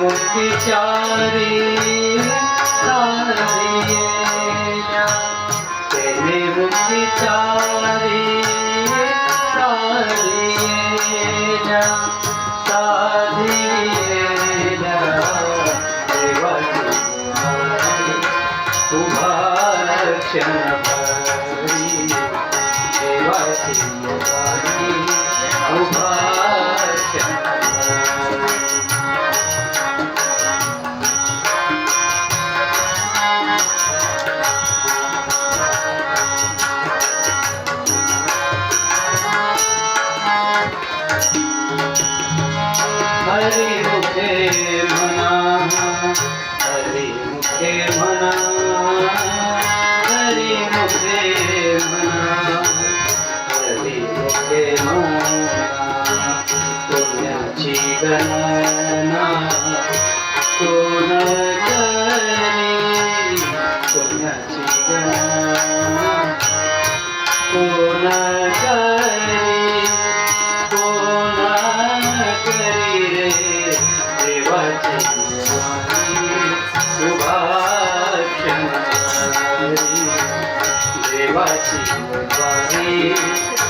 मुक्तिचारी सारिया तेने मुक्तिचारी सारिया साधिया देवाची पुण्याची गणना कोण करी पुण्याची गणना कोण करी कोण करी रे देवाची सुभाषण देवाची वाणी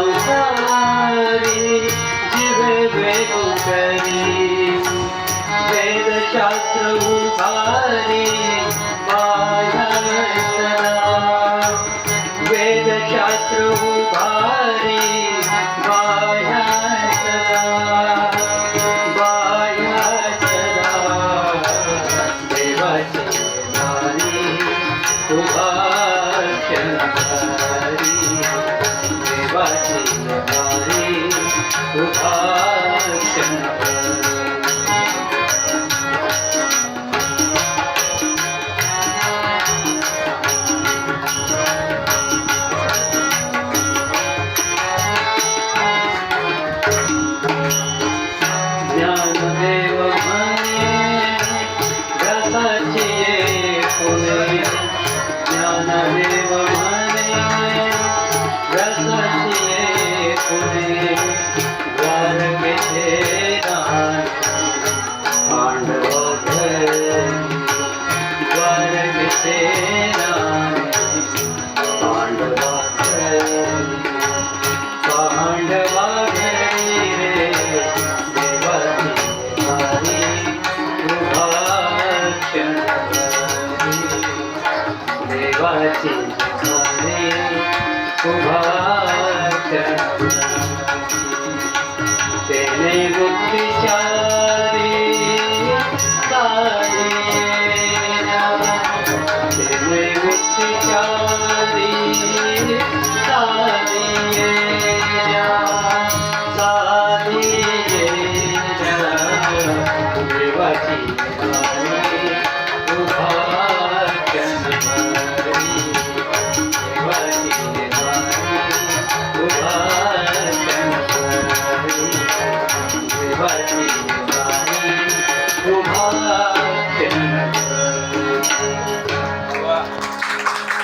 संसारी जीव बेगुचरी वेदशास्त्र उभारी बाळसरा वेदशास्त्र उभारी बाळसरा uh -huh. তোমার সেনা। देवाची सोने तेने बुद्धी चारी तेने बुद्धी चारी